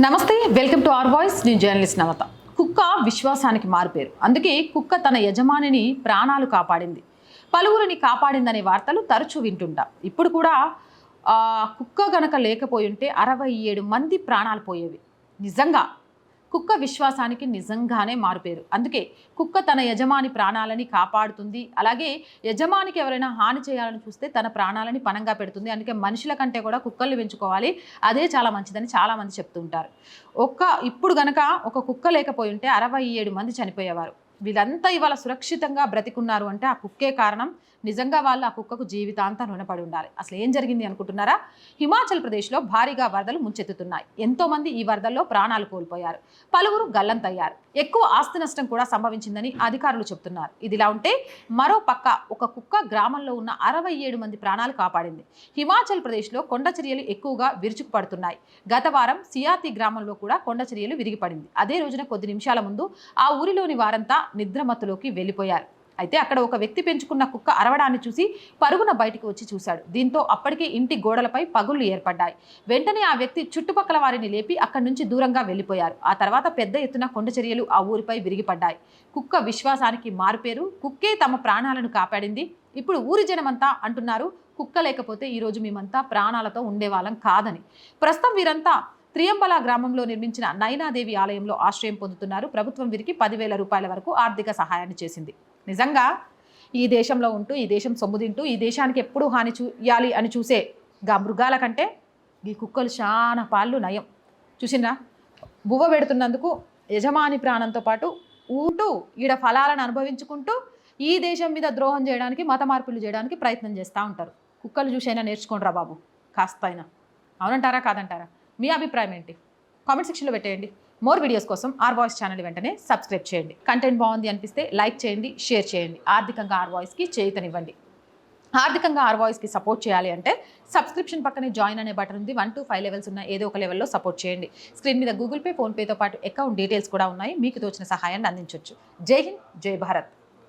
నమస్తే welcome to R voice. నేను journalist నవత. కుక్క విశ్వాసానికి మారుపేరు. అందుకే కుక్క తన యజమానిని ప్రాణాలు కాపాడింది. పలువురిని కాపాడిందనే వార్తలు తరచూ వింటుంటాం. ఇప్పుడు కూడా కుక్క గనక లేకపోయి ఉంటే అరవై ఏడు మంది ప్రాణాలు పోయేవి. నిజంగా కుక్క విశ్వాసానికి నిజంగానే మారుపేరు. అందుకే కుక్క తన యజమాని ప్రాణాలని కాపాడుతుంది. అలాగే యజమానికి ఎవరైనా హాని చేయాలని చూస్తే తన ప్రాణాలని పణంగా పెడుతుంది. అందుకే మనుషుల కంటే కూడా కుక్కల్ని పెంచుకోవాలి. అదే చాలా మంచిదని చాలామంది చెప్తూ ఉంటారు ఒక్క ఇప్పుడు గనక ఒక కుక్క లేకపోయి ఉంటే అరవై ఏడు మంది చనిపోయేవారు. వీళ్ళంతా ఇవాళ సురక్షితంగా బ్రతికున్నారు అంటే ఆ కుక్కే కారణం. నిజంగా వాళ్ళు ఆ కుక్కకు జీవితాంతం రుణపడి ఉండాలి. అసలు ఏం జరిగింది అనుకుంటున్నారా? హిమాచల్ ప్రదేశ్లో భారీగా వరదలు ముంచెత్తుతున్నాయి. ఎంతోమంది ఈ వరదల్లో ప్రాణాలు కోల్పోయారు. పలువురు గల్లంతయ్యారు. ఎక్కువ ఆస్తి నష్టం కూడా సంభవించిందని అధికారులు చెబుతున్నారు. ఇదిలా ఉంటే మరో పక్క ఒక కుక్క గ్రామంలో ఉన్న అరవై ఏడు మంది ప్రాణాలు కాపాడింది. హిమాచల్ ప్రదేశ్లో కొండ చర్యలు ఎక్కువగా విరుచుకుపడుతున్నాయి. గత వారం సియాతి గ్రామంలో కూడా కొండ చర్యలు విరిగిపడింది. అదే రోజున కొద్ది నిమిషాల ముందు ఆ ఊరిలోని వారంతా నిద్రమత్తులోకి వెళ్ళిపోయారు. అయితే అక్కడ ఒక వ్యక్తి పెంచుకున్న కుక్క అరవడాన్ని చూసి పరుగున బయటికి వచ్చి చూశాడు. దీంతో అప్పటికే ఇంటి గోడలపై పగుళ్ళు ఏర్పడ్డాయి. వెంటనే ఆ వ్యక్తి చుట్టుపక్కల వారిని లేపి అక్కడి నుంచి దూరంగా వెళ్ళిపోయారు. ఆ తర్వాత పెద్ద ఎత్తున కొండ చర్యలు ఆ ఊరిపై విరిగిపడ్డాయి. కుక్క విశ్వాసానికి మారుపేరు కుక్కే తమ ప్రాణాలను కాపాడింది. ఇప్పుడు ఊరి జనమంతా అంటున్నారు కుక్క లేకపోతే ఈరోజు మేమంతా ప్రాణాలతో ఉండేవాళ్ళం కాదని. ప్రస్తుతం వీరంతా త్రియంబల గ్రామంలో నిర్మించిన నైనాదేవి ఆలయంలో ఆశ్రయం పొందుతున్నారు. ప్రభుత్వం వీరికి పదివేల రూపాయల వరకు ఆర్థిక సహాయాన్ని చేసింది. నిజంగా ఈ దేశంలో ఉంటూ ఈ దేశం సొమ్ము తింటూ ఈ దేశానికి ఎప్పుడు హాని చూయాలి అని చూసే గా మృగాల కంటే ఈ కుక్కలు చాలా పాళ్ళు నయం. చూసిండ్రా? బువ్వ పెడుతున్నందుకు యజమాని ప్రాణంతో పాటు ఊటూ ఈడ ఫలాలను అనుభవించుకుంటూ ఈ దేశం మీద ద్రోహం చేయడానికి మత మార్పులు చేయడానికి ప్రయత్నం చేస్తూ ఉంటారు. కుక్కలు చూసైనా నేర్చుకోండిరా బాబు కాస్త అయినా. అవునంటారా కాదంటారా? మీ అభిప్రాయం ఏంటి? కామెంట్ సెక్షన్లో పెట్టేయండి. మోర్ వీడియోస్ కోసం ఆర్ వాయిస్ ఛానల్ వెంటనే సబ్స్క్రైబ్ చేయండి. కంటెంట్ బాగుంది అనిపిస్తే లైక్ చేయండి షేర్ చేయండి. ఆర్థికంగా ఆర్ వాయిస్కి చేతనివ్వండి. ఆర్థికంగా ఆర్ వాయిస్కి సపోర్ట్ చేయాలి అంటే సబ్స్క్రిప్షన్ పక్కనే జాయిన్ అనే బటన్ ఉంది. వన్ టు ఫైవ్ లెవెల్స్ ఉన్న ఏదో ఒక లెవెల్లో సపోర్ట్ చేయండి. స్క్రీన్ మీద గూగుల్ పే ఫోన్పేతో పాటు అకౌంట్ డీటెయిల్స్ కూడా ఉన్నాయి. మీకు తోచిన సహాయాన్ని అందించవచ్చు జై హింద్ జై భారత్.